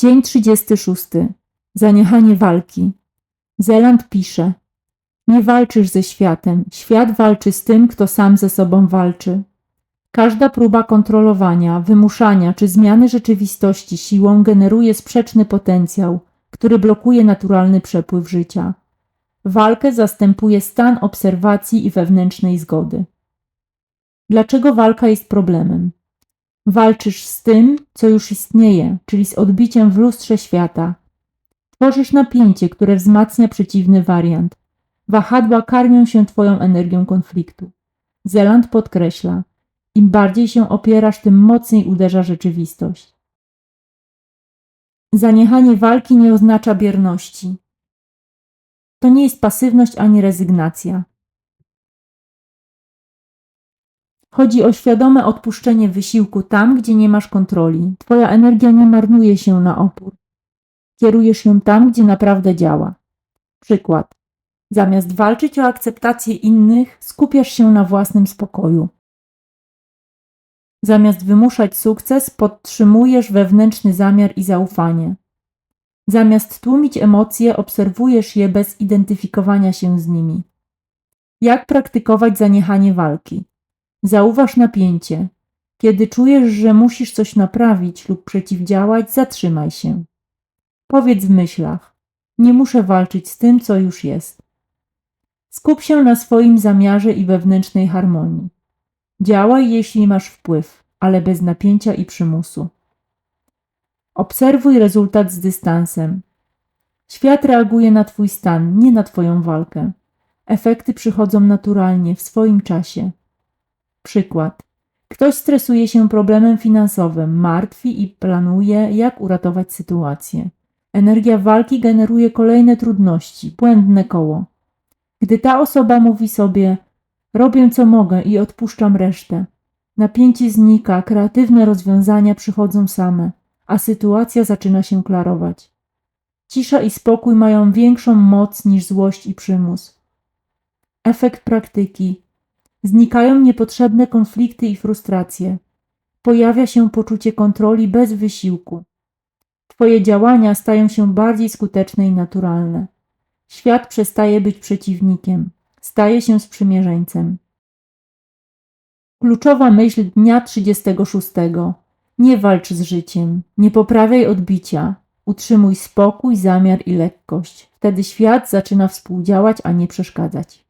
Dzień 36. Zaniechanie walki. Zeland pisze: Nie walczysz ze światem, świat walczy z tym, kto sam ze sobą walczy. Każda próba kontrolowania, wymuszania czy zmiany rzeczywistości siłą generuje sprzeczny potencjał, który blokuje naturalny przepływ życia. Walkę zastępuje stan obserwacji i wewnętrznej zgody. Dlaczego walka jest problemem? Walczysz z tym, co już istnieje, czyli z odbiciem w lustrze świata. Tworzysz napięcie, które wzmacnia przeciwny wariant. Wahadła karmią się Twoją energią konfliktu. Zeland podkreśla, im bardziej się opierasz, tym mocniej uderza rzeczywistość. Zaniechanie walki nie oznacza bierności. To nie jest pasywność ani rezygnacja. Chodzi o świadome odpuszczenie wysiłku tam, gdzie nie masz kontroli. Twoja energia nie marnuje się na opór. Kierujesz ją tam, gdzie naprawdę działa. Przykład. Zamiast walczyć o akceptację innych, skupiasz się na własnym spokoju. Zamiast wymuszać sukces, podtrzymujesz wewnętrzny zamiar i zaufanie. Zamiast tłumić emocje, obserwujesz je bez identyfikowania się z nimi. Jak praktykować zaniechanie walki? Zauważ napięcie. Kiedy czujesz, że musisz coś naprawić lub przeciwdziałać, zatrzymaj się. Powiedz w myślach: Nie muszę walczyć z tym, co już jest. Skup się na swoim zamiarze i wewnętrznej harmonii. Działaj, jeśli masz wpływ, ale bez napięcia i przymusu. Obserwuj rezultat z dystansem. Świat reaguje na Twój stan, nie na Twoją walkę. Efekty przychodzą naturalnie, w swoim czasie. Przykład. Ktoś stresuje się problemem finansowym, martwi i planuje, jak uratować sytuację. Energia walki generuje kolejne trudności, błędne koło. Gdy ta osoba mówi sobie: Robię co mogę i odpuszczam resztę, napięcie znika, kreatywne rozwiązania przychodzą same, a sytuacja zaczyna się klarować. Cisza i spokój mają większą moc niż złość i przymus. Efekt praktyki Znikają niepotrzebne konflikty i frustracje. Pojawia się poczucie kontroli bez wysiłku. Twoje działania stają się bardziej skuteczne i naturalne. Świat przestaje być przeciwnikiem, staje się sprzymierzeńcem. Kluczowa myśl dnia 36. Nie walcz z życiem, nie poprawiaj odbicia, utrzymuj spokój, zamiar i lekkość. Wtedy świat zaczyna współdziałać, a nie przeszkadzać.